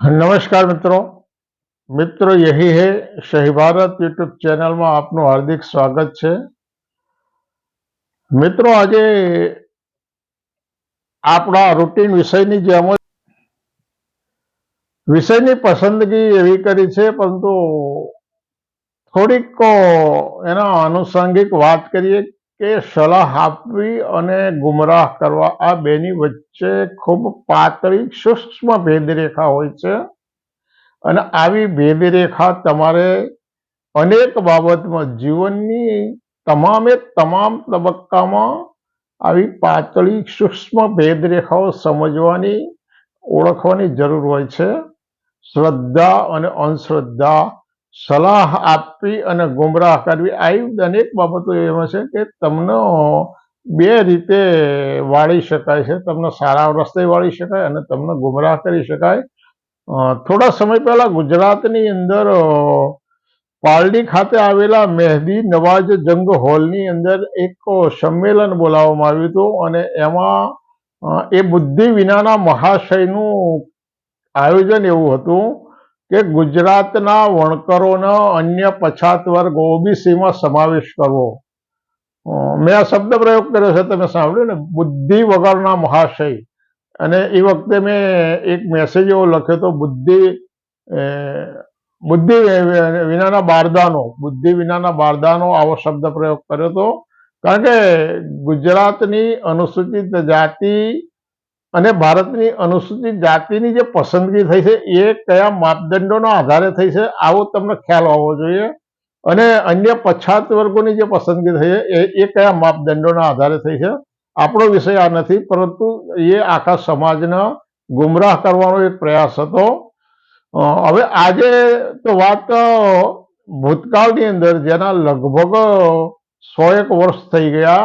નમસ્કાર મિત્રો. મિત્રો, યહી હે શહી ભારત યુટ્યુબ ચેનલમાં આપનું હાર્દિક સ્વાગત છે. મિત્રો, આજે આપણા રૂટીન વિષયની જેમ અમો વિષયની પસંદગી એવી કરી છે, પરંતુ થોડીક એના આનુષંગિક વાત કરીએ. કે સલાહ આપવી અને ગુમરાહ કરવા. આ બેની વચ્ચે ખૂબ પાતળી સૂક્ષ્મ ભેદરેખા હોય છે. અને આવી ભેદરેખા તમારે અનેક બાબતમાં જીવનની તમામે તમામ તબક્કામાં આવી પાતળી સૂક્ષ્મ ભેદરેખાઓ સમજવાની, ઓળખવાની જરૂર હોય છે. શ્રદ્ધા અને અંધશ્રદ્ધા સલાહ આપવી અને ગુમરાહ કરવી. આવી અનેક બાબતો એમાં છે કે તમને બે રીતે વાળી શકાય છે. તમને સારા રસ્તે વાળી શકાય અને તમને ગુમરાહ કરી શકાય. થોડા સમય પહેલા ગુજરાતની અંદર પાલડી ખાતે આવેલા મહેદી નવાજ જંગ હોલની અંદર એક સંમેલન બોલાવવામાં આવ્યું હતું અને એમાં એ બુદ્ધિ વિનાના મહાશયનું આયોજન એવું હતું. કે ગુજરાતના વણકરોનો અન્ય પછાત વર્ગ ઓબીસીમાં સમાવેશ કરવો. મેં આ શબ્દ પ્રયોગ કર્યો છે, તમે સાંભળ્યું ને? બુદ્ધિ વગરના મહાશય. અને એ વખતે મેં એક મેસેજ એવો લખ્યો હતો, બુદ્ધિ બુદ્ધિ વિનાના બારદાનો, બુદ્ધિ વિનાના બારદાનો આવો શબ્દ પ્રયોગ કર્યો હતો. કારણ કે ગુજરાતની અનુસૂચિત જાતિ અને ભારતની અનુસૂચિત જાતિની જે પસંદગી થઈ છે, એ કયા માપદંડોના આધારે થઈ છે, આવો તમને ખ્યાલ હોવો જોઈએ. અને અન્ય પછાત વર્ગોની જે પસંદગી થઈ છે, એ કયા માપદંડોના આધારે થઈ છે? આપણો વિષય આ નથી, પરંતુ એ આખા સમાજને ગુમરાહ કરવાનો એક પ્રયાસ હતો. હવે આજે તો વાત ભૂતકાળની અંદર, જેના લગભગ સો એક વર્ષ થઈ ગયા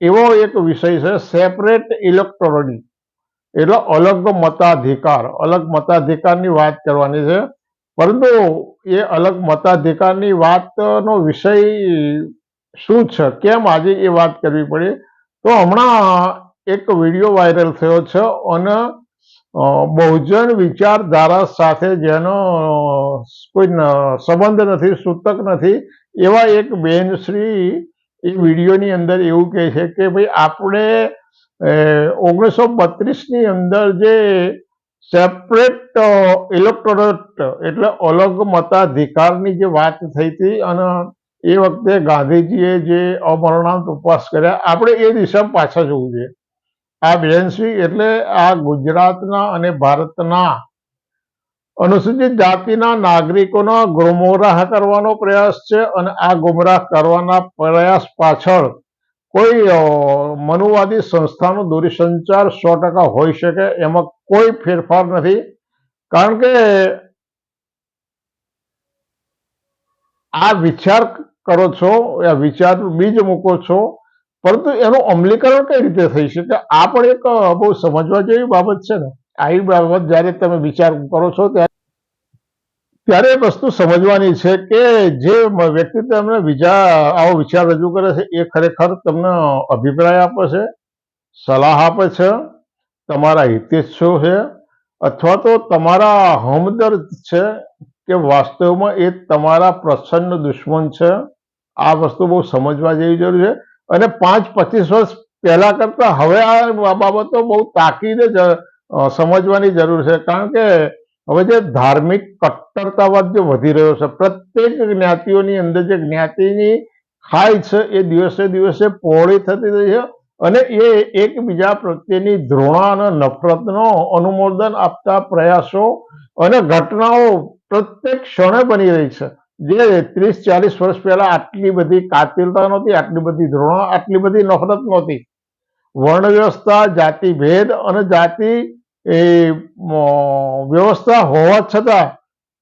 એવો એક વિષય છે સેપરેટ ઇલેક્ટ્રોનિક એટલે અલગ મતાધિકાર, અલગ મતાધિકારની વાત કરવાની છે. પરંતુ એ અલગ મતાધિકારની વાતનો વિષય શું છે, કેમ આજે એ વાત કરવી પડી? તો હમણાં એક વીડિયો વાયરલ થયો છે અને બહુજન વિચારધારા સાથે જેનો કોઈ સંબંધ નથી, સૂતક નથી, એવા એક બેનશ્રી એ વિડીયોની અંદર એવું કહે છે કે ભાઈ આપણે ઓગણીસો બત્રીસની અંદર જે સેપરેટ ઇલેક્ટોરેટ એટલે અલગ મતાધિકારની જે વાત થઈ હતી અને એ વખતે ગાંધીજીએ જે અમરણાંત ઉપવાસ કર્યા, આપણે એ દિશામાં પાછા જવું જોઈએ. આ બેન્સી એટલે આ ગુજરાતના અને ભારતના અનુસૂચિત જાતિના નાગરિકોનો ગુમરાહ કરવાનો પ્રયાસ છે અને આ ગુમરાહ કરવાના પ્રયાસ પાછળ કોઈ મનુવાદી સંસ્થાનો દૂરસંચાર સો ટકા હોઈ શકે એમાં કોઈ ફેરફાર નથી. કારણ કે આ વિચાર કરો છો, આ વિચાર બીજ મૂકો છો, પરંતુ એનું અમલીકરણ કઈ રીતે થઈ શકે? આ પણ એક બહુ સમજવા જેવી બાબત છે ને. આવી બાબત જ્યારે તમે વિચાર કરો છો ત્યારે ત્યારે વસ્તુ સમજવાની છે કે જે વ્યક્તિ તમને બીજા આવો વિચાર રજૂ કરે છે, એ ખરેખર તમને અભિપ્રાય આપે છે, સલાહ આપે છે, તમારા હિતેચ્છો છે, અથવા તો તમારા હમદર્દ છે કે વાસ્તવમાં એ તમારા પ્રસન્ન દુશ્મન છે. આ વસ્તુ બહુ સમજવા જેવી જરૂર છે. અને પાંચ પચીસ વર્ષ પહેલા કરતા હવે આ બાબતો બહુ તાકીદે સમજવાની જરૂર છે. કારણ કે હવે જે ધાર્મિક કટ્ટરતાવાદ જે વધી રહ્યો છે, પ્રત્યેક જ્ઞાતિઓની અંદર જે જ્ઞાતિની ખાય છે, એ દિવસે દિવસે પહોળી થતી રહી છે અને એ એકબીજા પ્રત્યેની ધૃણા અને નફરતનો અનુમોદન આપતા પ્રયાસો અને ઘટનાઓ પ્રત્યેક ક્ષણે બની રહી છે. જે ત્રીસ, ચાલીસ વર્ષ પહેલા આટલી બધી કાતિલતા નહોતી, આટલી બધી ધૃણા, આટલી બધી નફરત નહોતી. વર્ણ વ્યવસ્થા જાતિ ભેદ અને જાતિ એ વ્યવસ્થા હોવા છતાં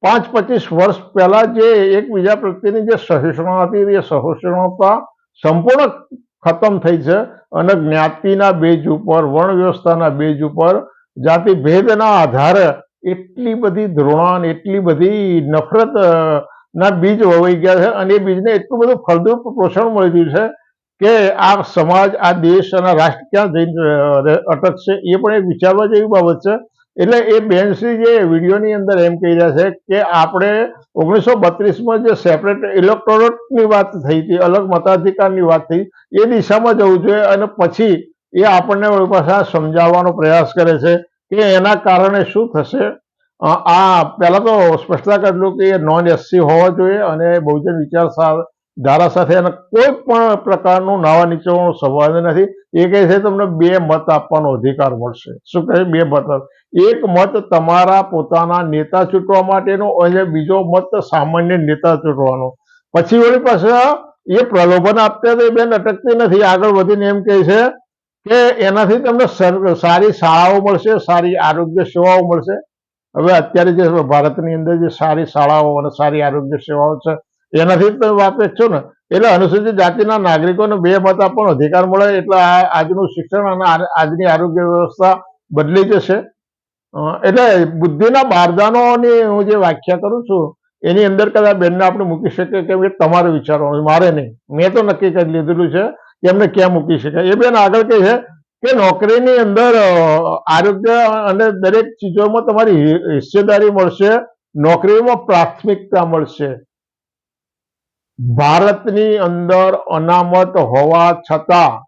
પાંચ પચીસ વર્ષ પહેલા જે એકબીજા પ્રત્યેની જે સહિષ્ણુતા હતી એ સહિષ્ણુતા સંપૂર્ણ ખતમ થઈ છે અને જ્ઞાતિના બેજ ઉપર, વર્ણ વ્યવસ્થાના બેજ ઉપર, જાતિ ભેદના આધારે એટલી બધી ધૃણા એટલી બધી નફરત ના બીજ વવાઈ ગયા છે અને એ બીજને એટલું બધું ફળદ્રુપ પોષણ મળી રહ્યું છે કે આ સમાજ, આ દેશ અને રાષ્ટ્ર ક્યાં જઈને અટકશે એ પણ એક વિચારવા જેવી બાબત છે. એટલે એ બેનશ્રી જે વિડીયોની અંદર એમ કહી રહ્યા છે કે આપણે ઓગણીસો બત્રીસમાં જે સેપરેટ ઇલેક્ટોરેટની વાત થઈ હતી, અલગ મતાધિકારની વાત થઈ, એ દિશામાં જવું જોઈએ અને પછી એ આપણને પાસે સમજાવવાનો પ્રયાસ કરે છે કે એના કારણે શું થશે. આ પહેલાં તો સ્પષ્ટતા કરેલું કે એ નોન એસસી હોવા જોઈએ અને બહુજન વિચાર ધારા સાથે એને કોઈ પણ પ્રકારનું નાવા નીચવાનો સંવાદ નથી. એ કહે છે, તમને બે મત આપવાનો અધિકાર મળશે. શું કહે બે મત. એક મત તમારા પોતાના નેતા ચૂંટવા માટેનો અને બીજો મત સામાન્ય નેતા ચૂંટવાનો. પછી વળી પાછા એ પ્રલોભન આપતા તો એ બેન અટકતી નથી. આગળ વધીને એમ કહે છે કે એનાથી તમને સારી શાળાઓ મળશે, સારી આરોગ્ય સેવાઓ મળશે. હવે અત્યારે જે ભારતની અંદર જે સારી શાળાઓ અને સારી આરોગ્ય સેવાઓ છે એનાથી તમે જ છો ને. એટલે અનુસૂચિત જાતિના નાગરિકોને બે મત આપવાનો અધિકાર મળે એટલે આજનું શિક્ષણ અને આજની આરોગ્ય વ્યવસ્થા બદલી જશે. એટલે બુદ્ધિના બારદાનોની હું જે વ્યાખ્યા કરું છું, એની અંદર કદાચ બેનને આપણે મૂકી શકીએ કે તમારે વિચારવાનું મારે નહીં. મેં તો નક્કી કરી લીધેલું છે કે એમને ક્યાં મૂકી શકાય. એ બેન આગળ કહે છે કે નોકરીની અંદર આરોગ્ય અને દરેક ચીજોમાં તમારી હિસ્સેદારી મળશે, નોકરીમાં પ્રાથમિકતા મળશે. ભારતની અંદર અનામત હોવા છતાં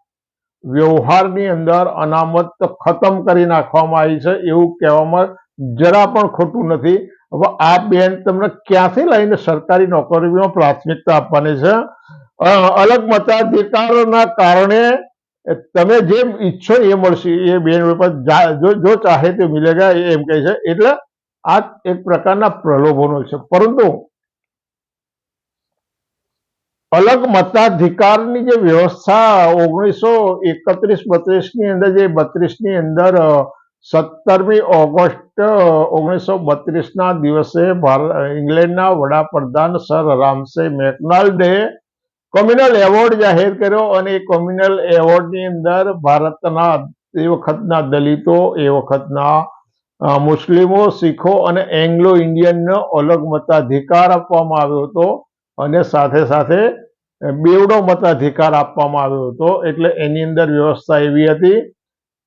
વ્યવહારની અંદર અનામત ખતમ કરી નાખવામાં આવી છે એવું કહેવામાં જરા પણ ખોટું નથી. હવે આ બેન તમને ક્યાંથી લઈને સરકારી નોકરીમાં પ્રાથમિકતા આપવાની છે? અલગ મતાધિકારોના કારણે તમે જે ઈચ્છો એ મળશે, એ બેન જા- ચાહે તે મિલેગા એમ કહે છે. એટલે આ એક પ્રકારના પ્રલોભનો છે. પરંતુ અલગ મતાધિકારની જે વ્યવસ્થા ઓગણીસો એકત્રીસ બત્રીસની અંદર જે બત્રીસની અંદર સત્તરમી ઓગસ્ટ ઓગણીસો બત્રીસ ના દિવસે ઇંગ્લેન્ડના વડાપ્રધાન sir Ramsay MacDonald communal award જાહેર કર્યો અને એ કોમ્યુનલ એવોર્ડની અંદર ભારતના એ વખતના દલિતો, એ વખતના મુસ્લિમો, શીખો અને એંગ્લો ઇન્ડિયનનો અલગ મતાધિકાર આપવામાં આવ્યો હતો અને સાથે સાથે બેવડો મતાધિકાર આપવામાં આવ્યો હતો. એટલે એની અંદર વ્યવસ્થા એવી હતી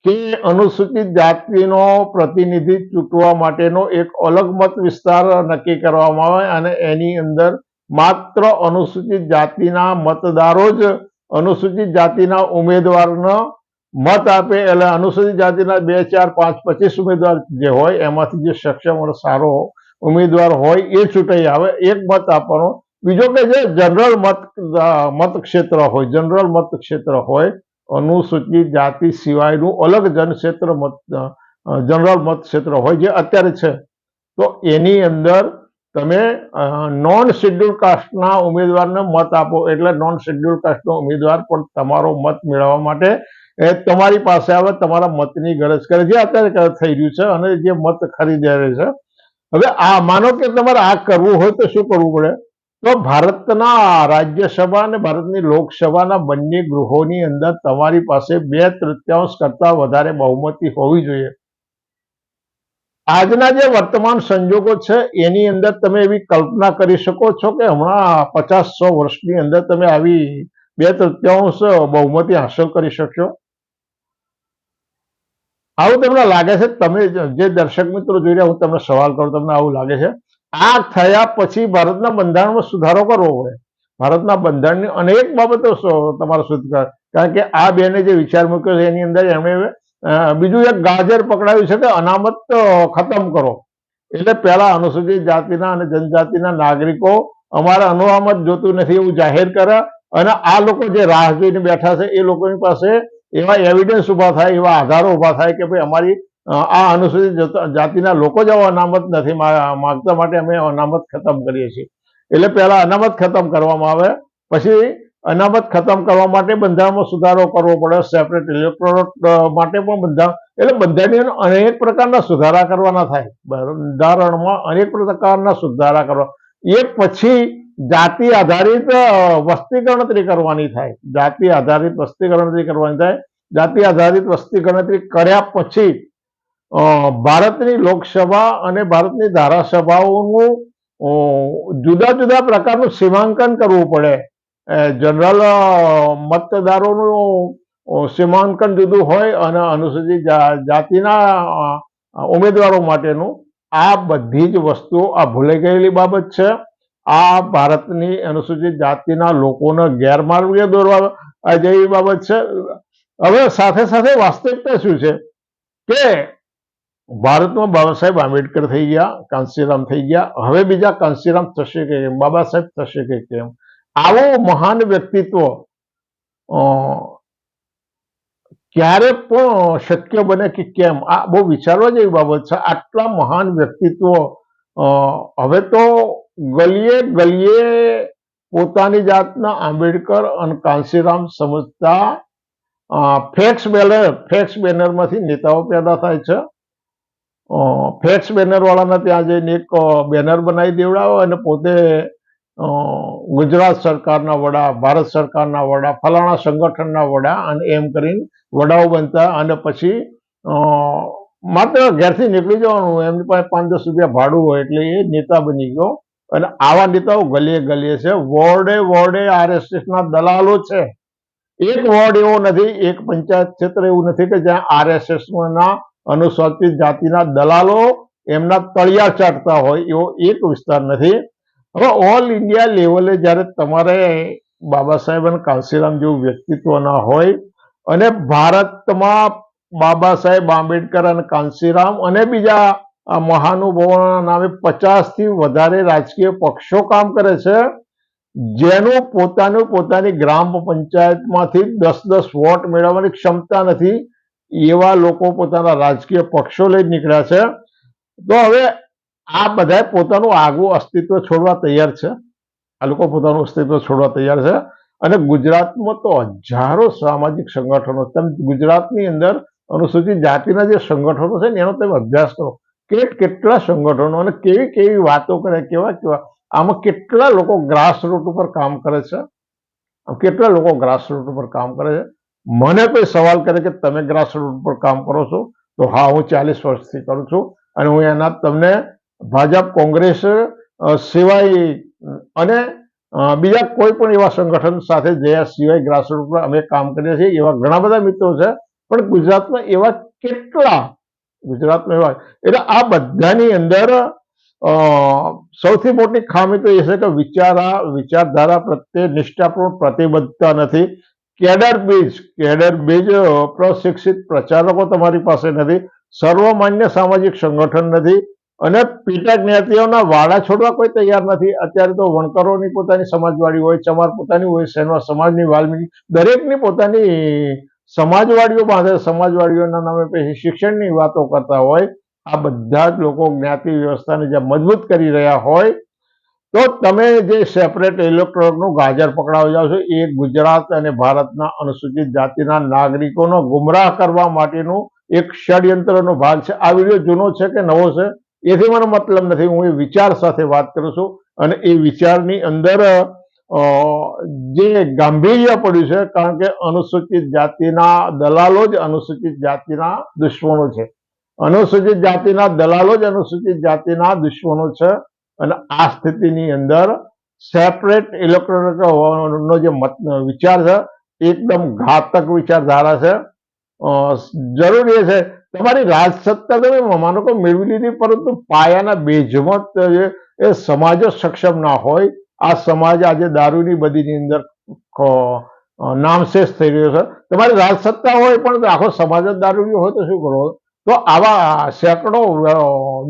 કે અનુસૂચિત જાતિનો પ્રતિનિધિ ચૂંટવા માટેનો એક અલગ મત વિસ્તાર નક્કી કરવામાં આવે અને એની અંદર માત્ર અનુસૂચિત જાતિના મતદારો જ અનુસૂચિત જાતિના ઉમેદવારનો મત આપે. એટલે અનુસૂચિત જાતિના બે, ચાર, પાંચ, પચીસ ઉમેદવાર જે હોય, એમાંથી જે સક્ષમ અને સારો ઉમેદવાર હોય એ ચૂંટાઈ આવે. એક મત આપવાનો બીજો કે જે જનરલ મત મત ક્ષેત્ર હોય. જનરલ મત ક્ષેત્ર હોય, અનુસૂચિત જાતિ સિવાયનું અલગ જનક્ષેત્ર મત જનરલ મત ક્ષેત્ર હોય જે અત્યારે છે. તો એની અંદર તમે નોન શેડ્યુલ કાસ્ટના ઉમેદવારને મત આપો. એટલે નોન શેડ્યુલ કાસ્ટનો ઉમેદવાર પણ તમારો મત મેળવવા માટે એ તમારી પાસે આવે, તમારા મતની ગરજ કરે. જે અત્યારે થઈ રહ્યું છે અને જે મત ખરીદે છે. હવે આ, માનો કે તમારે આ કરવું હોય તો શું કરવું પડે? તો ભારતના રાજ્યસભા અને ભારતની લોકસભાના બંને ગૃહોની અંદર તમારી પાસે બે તૃતીયાંશ કરતા વધારે બહુમતી હોવી જોઈએ. આજના જે વર્તમાન સંજોગો છે, એની અંદર તમે એવી કલ્પના કરી શકો છો કે હમણાં પચાસ સો વર્ષની અંદર તમે આવી બે તૃતીયાંશ બહુમતી હાંસલ કરી શકશો. આવું તમને લાગે છે? તમે જે દર્શક મિત્રો જોઈ રહ્યા, હું તમને સવાલ કરું, તમને આવું લાગે છે? આ થયા પછી ભારતના બંધારણમાં સુધારો કરવો પડે. ભારતના બંધારણની અનેક બાબતો તમારે સુધાર કારણ કે આ બેને જે વિચાર મૂક્યો છે, એની અંદર એમણે બીજું એક ગાજર પકડાયું છે કે અનામત ખતમ કરો. એટલે પહેલા અનુસૂચિત જાતિના અને જનજાતિના નાગરિકો અમારે અનામત જોતું નથી એવું જાહેર કરે અને આ લોકો જે રાહ જોઈને બેઠા છે, એ લોકોની પાસે એવા એવિડન્સ ઊભા થાય, એવા આધારો ઊભા થાય કે ભાઈ અમારી આ અનુસૂચિત જત- જાતિના લોકો જ અનામત નથી. માગતા માટે અમે અનામત ખતમ કરીએ છીએ. એટલે પહેલા અનામત ખતમ કરવામાં આવે, પછી અનામત ખતમ કરવા માટે બંધારણમાં સુધારો કરવો પડે સેપરેટ ઇલેક્ટોરેટ માટે પણ બંધારણ એટલે બંધારણીય અનેક પ્રકારના સુધારા કરવાના થાય. બંધારણમાં અનેક પ્રકારના સુધારા કરવા. એ પછી જાતિ આધારિત વસ્તી ગણતરી કરવાની થાય. જાતિ આધારિત વસ્તી ગણતરી કરવાની થાય. જાતિ આધારિત વસ્તી ગણતરી કર્યા પછી ભારતની લોકસભા અને ભારતની ધારાસભાઓનું જુદા જુદા પ્રકારનું સીમાંકન કરવું પડે. જનરલ મતદારોનું સીમાંકન જુદું હોય અને અનુસૂચિત જાતિના ઉમેદવારો માટેનું. આ બધી જ વસ્તુઓ આ ભૂલાઈ ગયેલી બાબત છે. આ ભારતની અનુસૂચિત જાતિના લોકોને ગેરમાર્ગે દોરવા જેવી બાબત છે. હવે સાથે સાથે વાસ્તવિકતા શું છે? કે ભારતમાં બાબા સાહેબ આંબેડકર થઈ ગયા કાંશીરામ થઈ ગયા. હવે બીજા કાંશીરામ થશે કે કેમ? બાબા સાહેબ થશે કે કેમ? આવો મહાન વ્યક્તિત્વ ક્યારે પણ શક્ય બને કે કેમ? આ બહુ વિચારવા જેવી બાબત છે. આટલા મહાન વ્યક્તિત્વ હવે તો ગલીએ ગલીએ પોતાની જાતના આંબેડકર અને કાંશીરામ સમજતા ફેક્સ બેનર, ફેક્સ બેનરમાંથી નેતાઓ પેદા થાય છે. ફેક્સ બેનર વાળાના ત્યાં જઈને એક બેનર બનાવી દેવડાવો અને પોતે ગુજરાત સરકારના વડા, ભારત સરકારના વડા, ફલાણા સંગઠનના વડા અને એમ કરીને વડાઓ બનતા અને પછી માત્ર ઘેરથી નીકળી જવાનું, એમની પાસે પાંચ દસ રૂપિયા ભાડું હોય એટલે એ નેતા બની ગયો. અને આવા નેતાઓ ગલીએ ગલીએ છે. વોર્ડે વોર્ડે આરએસએસના દલાલો છે. એક વોર્ડ એવો નથી, એક પંચાયત ક્ષેત્ર એવું નથી કે જ્યાં આરએસએસ ના અનુસૂચિત જાતિના દલાલો એમના તળિયા ચાટતા હોય એવો એક વિસ્તાર નથી. હવે ઓલ ઇન્ડિયા લેવલે જ્યારે તમારે બાબા સાહેબ અને કાંશીરામ જેવું વ્યક્તિત્વના હોય અને ભારતમાં બાબા સાહેબ આંબેડકર અને કાંશીરામ અને બીજા આ નામે પચાસથી વધારે રાજકીય પક્ષો કામ કરે છે, જેનું પોતાનું પોતાની ગ્રામ પંચાયતમાંથી દસ દસ વોટ મેળવવાની ક્ષમતા નથી. એવા લોકો પોતાના રાજકીય પક્ષો લઈ નીકળ્યા છે. તો હવે આ બધા પોતાનું આગવું અસ્તિત્વ છોડવા તૈયાર છે. આ લોકો પોતાનું અસ્તિત્વ છોડવા તૈયાર છે. અને ગુજરાતમાં તો હજારો સામાજિક સંગઠનો તેમ ગુજરાતની અંદર અનુસૂચિત જાતિના જે સંગઠનો છે ને, એનો તમે અભ્યાસ કરો. કે કેટલા સંગઠનો અને કેવી કેવી વાતો કરે, કેવા કેવા, આમાં કેટલા લોકો ગ્રાસ રૂટ ઉપર કામ કરે છે? કેટલા લોકો ગ્રાસ રૂટ ઉપર કામ કરે છે? મને કોઈ સવાલ કરે કે તમે ગ્રાસ રૂટ ઉપર કામ કરો છો, તો હા, હું ચાલીસ વર્ષથી કરું છું અને હું એના તમને ભાજપ, કોંગ્રેસ સિવાય, અને બીજા કોઈ પણ એવા સંગઠન સાથે જયા સિવાય ગ્રાસરૂટ પર અમે કામ કરીએ છીએ, એવા ઘણા બધા મિત્રો છે, પણ ગુજરાતમાં એવા કેટલા, ગુજરાતમાં એવા, એટલે આ બધાની અંદર સૌથી મોટી ખામી તો એ છે કે વિચારા, વિચારધારા પ્રત્યે નિષ્ઠાપૂર્ણ પ્રતિબદ્ધતા નથી. કેડર બીજ કેડર બીજ પ્રશિક્ષિત પ્રચારકો તમારી પાસે નથી, સર્વમાન્ય સામાજિક સંગઠન નથી અને પીટા જ્ઞાતિઓના વાડા છોડવા કોઈ તૈયાર નથી. અત્યારે તો વણકરોની પોતાની સમાજવાડી હોય, ચમાર પોતાની હોય સેનવા સમાજની વાલ્મીકી, દરેકની પોતાની સમાજવાડીઓ બાંધે, સમાજવાડીઓના નામે પછી શિક્ષણની વાતો કરતા હોય. આ બધા જ લોકો જ્ઞાતિ વ્યવસ્થાને જ્યાં મજબૂત કરી રહ્યા હોય તો તમે જે સેપરેટ ઇલેક્ટ્રોનનું ગાજર પકડાવી જાઓ છો, એ ગુજરાત અને ભારતના અનુસૂચિત જાતિના નાગરિકોનો ગુમરાહ કરવા માટેનું એક ષડયંત્રનો ભાગ છે. આ વીડિયો જૂનો છે કે નવો છે? એથી મને મતલબ નથી. હું એ વિચાર સાથે વાત કરું છું અને એ વિચારની અંદર જે ગાંભીર્ય પડ્યું છે, કારણ કે અનુસૂચિત જાતિના દલાલો જ અનુસૂચિત જાતિના દુશ્મનો છે. અનુસૂચિત જાતિના દલાલો જ અનુસૂચિત જાતિના દુશ્મનો છે. અને આ સ્થિતિની અંદર સેપરેટ ઇલેક્ટ્રોનિક નો જે મત, વિચાર છે, એકદમ ઘાતક વિચારધારા છે. જરૂરી છે, તમારી રાજસત્તા તમે માનો કે મેળવી લીધી, પરંતુ પાયાના બેજમત જે, એ સમાજ સક્ષમ ના હોય. આ સમાજ આજે દારૂની બધીની અંદર નામશેષ થઈ રહ્યો છે. તમારી રાજસત્તા હોય, પણ આખો સમાજ જ દારૂની હોય તો શું કરો? તો આવા સેંકડો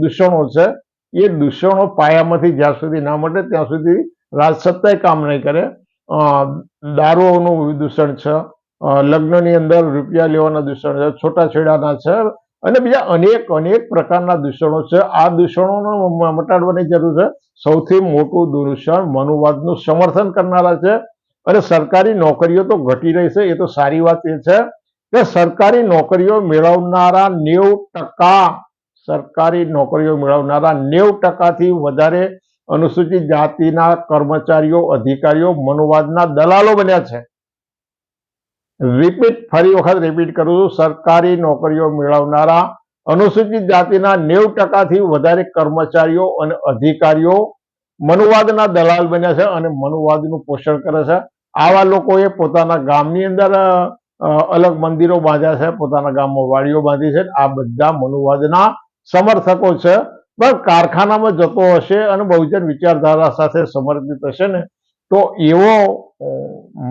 દૂષણો છે. એ દૂષણો પાયામાંથી જ્યાં સુધી ના મટે ત્યાં સુધી રાજસત્તાએ કામ નહીં કરે. દારૂઓનું દૂષણ છે. લગ્નની અંદર રૂપિયા લેવાના દૂષણ છે, છૂટાછેડાના છે અને બીજા અનેક અનેક પ્રકારના દૂષણો છે. આ દૂષણોને મટાડવાની જરૂર છે. સૌથી મોટું દૂષણ મનુવાદનું સમર્થન કરનારા છે. અને સરકારી નોકરીઓ તો ઘટી રહી છે. એ તો સારી વાત એ છે કે સરકારી નોકરીઓ મેળવનારા નેવું ટકા સરકારી નોકરીઓ મેળવનારા નેવ ટકાથી વધારે અનુસૂચિત જાતિના કર્મચારીઓ, અધિકારીઓ મનોવાદના દલાલો બન્યા છે. રિપીટ, ફરી વખત રિપીટ કરું છું. સરકારી નોકરીઓ મેળવનારા અનુસૂચિત જાતિના નેવ ટકાથી વધારે કર્મચારીઓ અને અધિકારીઓ મનુવાદના દલાલ બન્યા છે અને મનુવાદનું પોષણ કરે છે. આવા લોકોએ પોતાના ગામની અંદર અલગ મંદિરો બાંધ્યા છે, પોતાના ગામમાં વાડીઓ બાંધી છે. આ બધા મનુવાદના સમર્થકો છે. પણ કારખાનામાં જતો હશે અને બહુજન વિચારધારા સાથે સમર્પિત હશે ને, તો એવો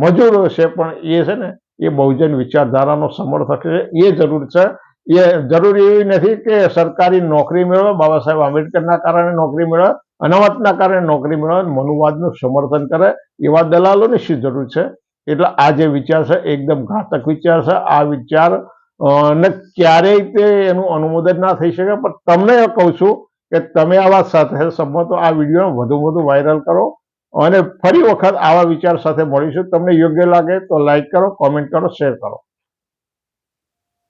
મજૂર હશે પણ એ છે ને, એ બહુજન વિચારધારાનો સમર્થક છે. એ જરૂર છે. એ જરૂરી એવી નથી કે સરકારી નોકરી મેળવે બાબા સાહેબ આંબેડકરના કારણે નોકરી મેળવે, અનામતના કારણે નોકરી મેળવે મનુવાદનું સમર્થન કરે એવા દલાલોની શી જરૂર છે? એટલે આ જે વિચાર છે એકદમ ઘાતક વિચાર છે. આ વિચાર અ, ને ક્યારેય તે એનું અનુમોદન ના થઈ શકે પણ તમને એ કહું છું કે તમે આવા સાથે સંમતો આ વીડિયો વધુ વધુ વાયરલ કરો અને ફરી વખત આવા વિચાર સાથે મળીશું. તમને યોગ્ય લાગે તો લાઈક કરો કોમેન્ટ કરો શેર કરો.